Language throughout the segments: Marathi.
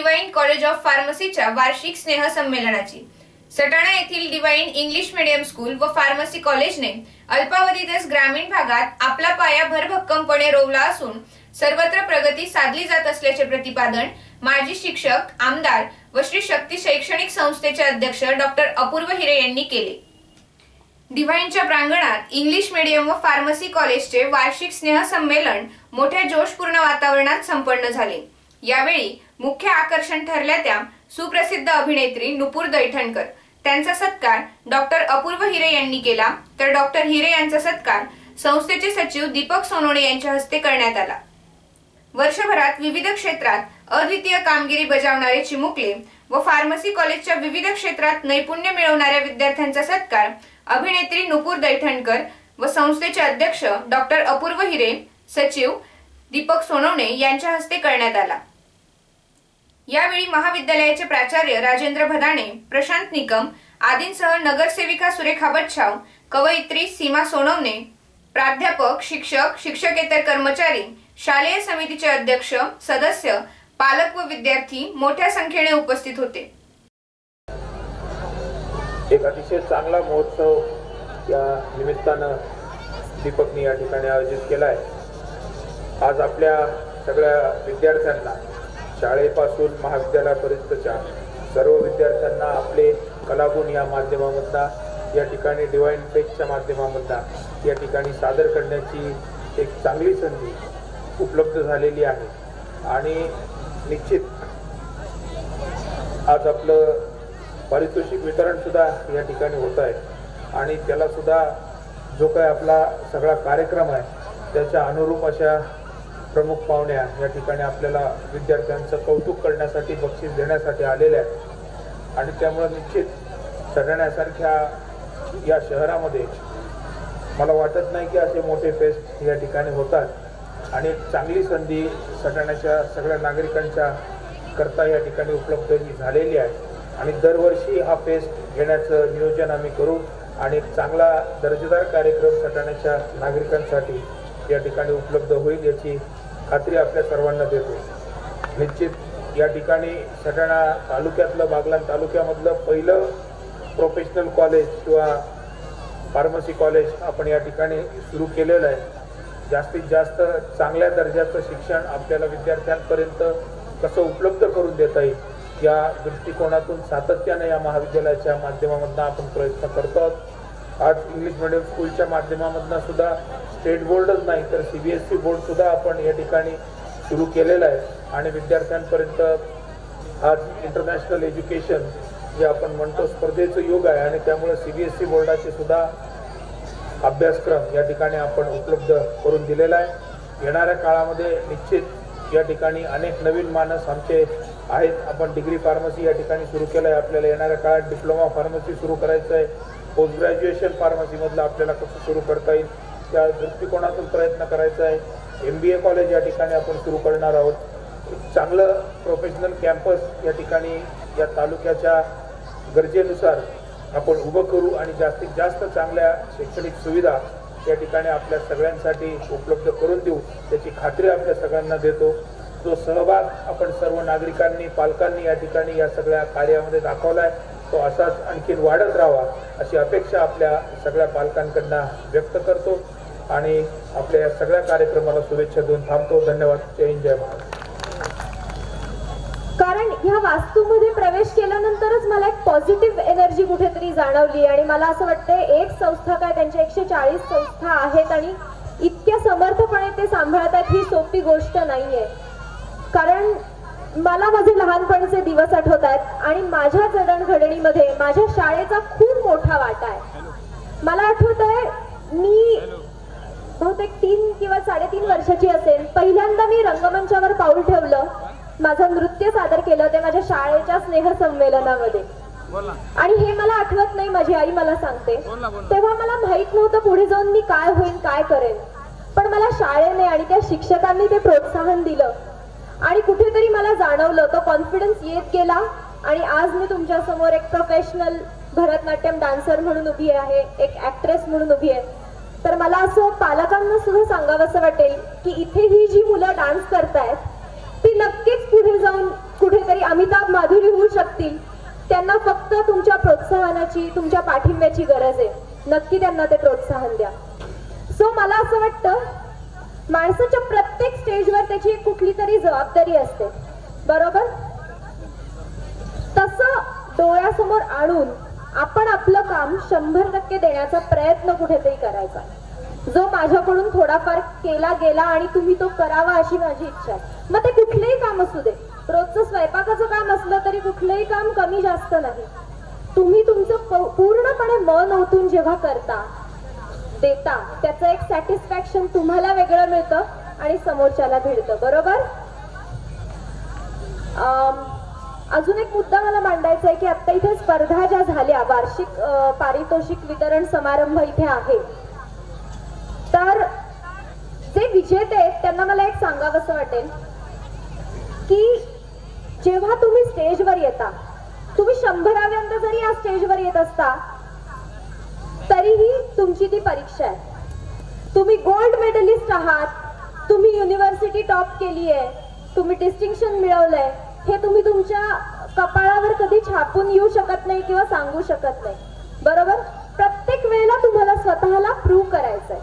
डिवाइन कॉलेज ऑफ फार्मसीच्या वार्षिक स्नेहसंमेलनाची सटाणा येथील डिवाइन इंग्लिश मीडियम स्कूल व फार्मसी कॉलेजने अल्पावधीतच ग्रामीण भागात आपला पाया भरभक्कमपणे रोवला असून सर्वत्र प्रगती साधली जात असल्याचे प्रतिपादन माजी शिक्षक आमदार व श्री शक्ती शैक्षणिक संस्थेचे अध्यक्ष डॉक्टर अपूर्व हिरे यांनी केले. डिव्हाइनच्या प्रांगणात इंग्लिश मीडियम व फार्मसी कॉलेजचे वार्षिक स्नेहसंमेलन मोठ्या जोशपूर्ण वातावरणात संपन्न झाले. यावेळी मुख्य आकर्षण ठरल्या त्या सुप्रसिद्ध अभिनेत्री नुपूर दैठणकर त्यांचा सत्कार डॉक्टर अपूर्व हिरे यांनी केला. तर डॉक्टर हिरे यांचा सत्कार संस्थेचे सचिव दीपक सोनोणे यांच्या हस्ते करण्यात आला. वर्षभरात विविध क्षेत्रात अद्वितीय कामगिरी बजावणारे चिमुकले व फार्मसी कॉलेजच्या विविध क्षेत्रात नैपुण्य मिळवणाऱ्या विद्यार्थ्यांचा सत्कार अभिनेत्री नुपूर दैठणकर व संस्थेचे अध्यक्ष डॉक्टर अपूर्व हिरे सचिव दीपक सोनवणे यांच्या हस्ते करण्यात आला. यावेळी महाविद्यालयाचे प्राचार्य राजेंद्र भदाणे प्रशांत निकम आदींसह नगरसेविका सुरेखा बच्छाव कवयित्री सीमा सोनवणे प्राध्यापक शिक्षक शिक्षकेतर कर्मचारी शालेय समितीचे अध्यक्ष सदस्य पालक व विद्यार्थी मोठ्या संख्येने उपस्थित होते. एक अतिशय चांगला महोत्सव या निमित्तानं दीपकनी या ठिकाणी आयोजित केला आहे आज आपल्या सगळ्या विद्यार्थ्यांना शाळेपासून महाविद्यालयापर्यंतच्या सर्व विद्यार्थ्यांना आपले कलागुण या माध्यमामधला या ठिकाणी डिवाईन फेकच्या माध्यमामधला या ठिकाणी सादर करण्याची एक चांगली संधी उपलब्ध झालेली आहे. आणि निश्चित आज आपलं पारितोषिक वितरणसुद्धा या ठिकाणी होत आहे. आणि त्यालासुद्धा जो काही आपला सगळा कार्यक्रम आहे त्याच्या अनुरूप अशा प्रमुख पाहुण्या या ठिकाणी आपल्याला विद्यार्थ्यांचं कौतुक करण्यासाठी बक्षीस देण्यासाठी आलेल्या आहेत. आणि त्यामुळं निश्चित सगळ्यासारख्या या शहरामध्ये मला वाटत नाही की असे मोठे फेस्ट या ठिकाणी होतात. आणि एक चांगली संधी सटाण्याच्या सगळ्या नागरिकांच्या करता या ठिकाणी उपलब्ध ही झालेली आहे. आणि दरवर्षी हा फेस्ट घेण्याचं नियोजन आम्ही करू आणि एक चांगला दर्जेदार कार्यक्रम सटाण्याच्या नागरिकांसाठी या ठिकाणी उपलब्ध होईल याची खात्री आपल्या सर्वांना देतो. निश्चित या ठिकाणी सटाणा तालुक्यातलं बागलान तालुक्यामधलं पहिलं प्रोफेशनल कॉलेज किंवा फार्मसी कॉलेज आपण या ठिकाणी सुरू केलेलं आहे. जास्तीत जास्त चांगल्या दर्जाचं शिक्षण आपल्याला विद्यार्थ्यांपर्यंत कसं उपलब्ध करून देता येईल या दृष्टिकोनातून सातत्याने या महाविद्यालयाच्या माध्यमामधनं आपण प्रयत्न करतो आहोत. आज इंग्लिश मिडियम स्कूलच्या माध्यमामधनं सुद्धा स्टेट बोर्डच नाही तर सी बी एस सी बोर्डसुद्धा आपण या ठिकाणी सुरू केलेलं आहे. आणि विद्यार्थ्यांपर्यंत आज इंटरनॅशनल एज्युकेशन जे आपण म्हणतो स्पर्धेचं युग आहे आणि त्यामुळे सी बी एस सी बोर्डाचे सुद्धा अभ्यासक्रम या ठिकाणी आपण उपलब्ध करून दिलेला आहे. येणाऱ्या काळामध्ये निश्चित या ठिकाणी अनेक नवीन मानस आमचे आहेत. आपण डिग्री फार्मसी या ठिकाणी सुरू केलं आहे आपल्याला येणाऱ्या काळात डिप्लोमा फार्मसी सुरू करायचं आहे पोस्ट ग्रॅज्युएशन फार्मसीमधलं आपल्याला कसं सुरू करता येईल त्या दृष्टिकोनातून प्रयत्न करायचा आहे. एम बी ए कॉलेज या ठिकाणी आपण सुरू करणार आहोत. एक चांगलं प्रोफेशनल कॅम्पस या ठिकाणी या तालुक्याच्या गरजेनुसार आपण उभं करू आणि जास्तीत जास्त चांगल्या शैक्षणिक सुविधा या ठिकाणी आपल्या सगळ्यांसाठी उपलब्ध करून देऊ त्याची खात्री आपल्या सगळ्यांना देतो. जो सहभाग आपण सर्व नागरिकांनी पालकांनी या ठिकाणी या सगळ्या कार्यामध्ये दाखवला आहे तो असाच आणखीन वाढत राहावा अशी अपेक्षा आपल्या सगळ्या पालकांकडनं व्यक्त करतो आणि आपल्या या सगळ्या कार्यक्रमाला शुभेच्छा देऊन थांबतो. धन्यवाद. जय हिंद जय महाराज कारण ह्या वास्तूमध्ये प्रवेश केल्यानंतरच मला एक पॉझिटिव्ह एनर्जी कुठेतरी जाणवली आणि मला असं वाटतंय एक संस्था काय त्यांच्या एकशे चाळीस संस्था आहेत आणि इतक्या समर्थपणे ते सांभाळतात ही सोपी गोष्ट नाहीये. कारण मला माझे लहानपणीचे दिवस आठवत आहेत आणि माझ्या जडणघडणीमध्ये माझ्या शाळेचा खूप मोठा वाटा आहे. मला आठवत आहे मी बहुतेक तीन किंवा साडेतीन वर्षाची असेल पहिल्यांदा मी रंगमंचावर पाऊल ठेवलं माझं नृत्य सादर केलं ते माझ्या शाळेच्या स्नेहसंमेलनामध्ये. आणि हे मला आठवत नाही माझी आई मला सांगते. तेव्हा मला माहीत नव्हतं पुढे जाऊन मी काय होईल काय करेन. पण मला शाळेने आणि त्या शिक्षकांनी ते प्रोत्साहन दिलं. आणि कुठेतरी मला जाणवलं तो कॉन्फिडन्स येत गेला. आणि आज मी तुमच्यासमोर एक प्रोफेशनल भरतनाट्यम डान्सर म्हणून उभी आहे एक ऍक्ट्रेस म्हणून उभी आहे. तर मला असं पालकांना सुद्धा सांगावं असं वाटेल की इथे ही जी मुलं डान्स करतायत ती नक्कीच पुढे जाऊन कुठेतरी अमिताभ माधुरी होऊ शकतील. त्यांना फक्त तुमच्या प्रोत्साहनाची तुमच्या पाठिंब्याची गरज आहे. नक्की त्यांना ते प्रोत्साहन द्या. सो मला असं वाटतं माणसाच्या प्रत्येक स्टेजवर त्याची एक कुठली तरी जबाबदारी असते. बरोबर? तसं डोळ्यासमोर आणून आपण आपलं काम शंभर टक्के देण्याचा प्रयत्न कुठेतरी करायचा. जो माझ्याकडून थोडाफार केला गेला आणि तुम्ही तो करावा अशी माझी इच्छा आहे. मग ते कुठलंही काम असू दे. रोजचं स्वयंपाकाचं काम असलं तरी कुठलंही काम कमी जास्त नाही. तुम्ही तुमचं पूर्णपणे मन ओतून जेव्हा करता देता त्याचं एक सॅटिस्फॅक्शन तुम्हाला वेगळं मिळतं आणि समोरच्याला भेटतं बरोबर? अजून एक मुद्दा मला मांडायचा आहे की आता इथे स्पर्धा ज्या झाल्या वार्षिक पारितोषिक वितरण समारंभ इथे आहे. तर जे विजेते आहेत त्यांना मला एक सांगावंसं वाटेल की जेव्हा तुम्ही स्टेजवर येता तुम्ही शंभराव्यांदा जरी या स्टेजवर येत असता तरीही तुमची ती परीक्षा आहे. तुम्ही गोल्ड मेडलिस्ट आहात. तुम्ही युनिव्हर्सिटी टॉप केली आहे तुम्ही डिस्टिंक्शन मिळवलंय. हे तुम्ही तुमच्या कपाळावर कधी छापून येऊ शकत नाही किंवा सांगू शकत नाही. बरोबर? प्रत्येक वेळेला तुम्हाला स्वतःला प्रूव्ह करायचंय.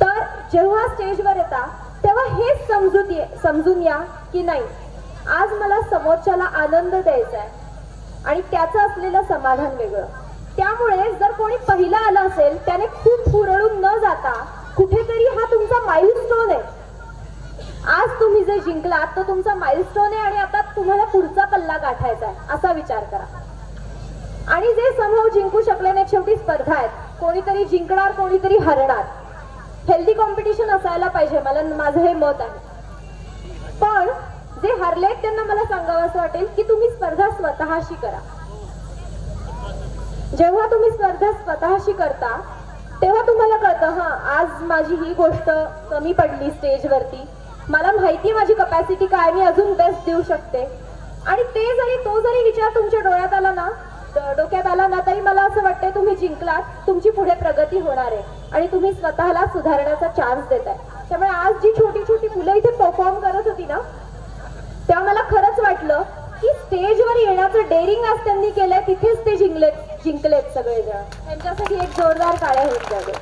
तर जेव्हा स्टेजवर येता तेव्हा हेच समजून ये समजून या की नाही आज मला समोरच्याला आनंद द्यायचा आहे आणि त्याचं असलेलं समाधान वेगळं. त्यामुळे जर कोणी पहिला आलं असेल त्याने खूप हुरळून न जाता कुठेतरी हा तुमचा माइलस्टोन आहे. आज तुम्ही जे जिंकलात तो तुमचा माइलस्टोन आहे आणि आता तुम्हाला पुढचा पल्ला गाठायचा आहे असा विचार करा. आणि जे समूह जिंकू शकले नाही शेवटी स्पर्धा आहेत. कोणीतरी जिंकणार कोणीतरी हरणार. हेल्दी कॉम्पिटिशन असायला पाहिजे मला माझं हे मत आहे. पण जे हरलेत त्यांना मला सांगावं असं वाटेल की तुम्ही स्पर्धा स्वतःशी करा. जेव्हा तुम्ही स्पर्धा स्वतःशी करता तेव्हा तुम्हाला कळतं हा आज माझी ही गोष्ट कमी पडली स्टेजवरती. मला माहिती माझी कपॅसिटी काय मी अजून बेस्ट देऊ शकते. आणि ते जरी तो जरी विचार तुमच्या डोळ्यात आला ना डोक्यात आला ना तरी मला असं वाटतंय तुम्ही जिंकलात तुमची पुढे प्रगती होणार आहे. आणि तुम्ही स्वतःला सुधारण्याचा चान्स देताय. त्यामुळे आज जी छोटी छोटी मुलं इथे परफॉर्म करत होती ना तेव्हा मला खरंच वाटलं की स्टेजवर येण्याचं डेअरिंग आज त्यांनी केलंय तिथेच ते जिंकलेत त्यांच्यासाठी एक जोरदार काळ्या होत जावे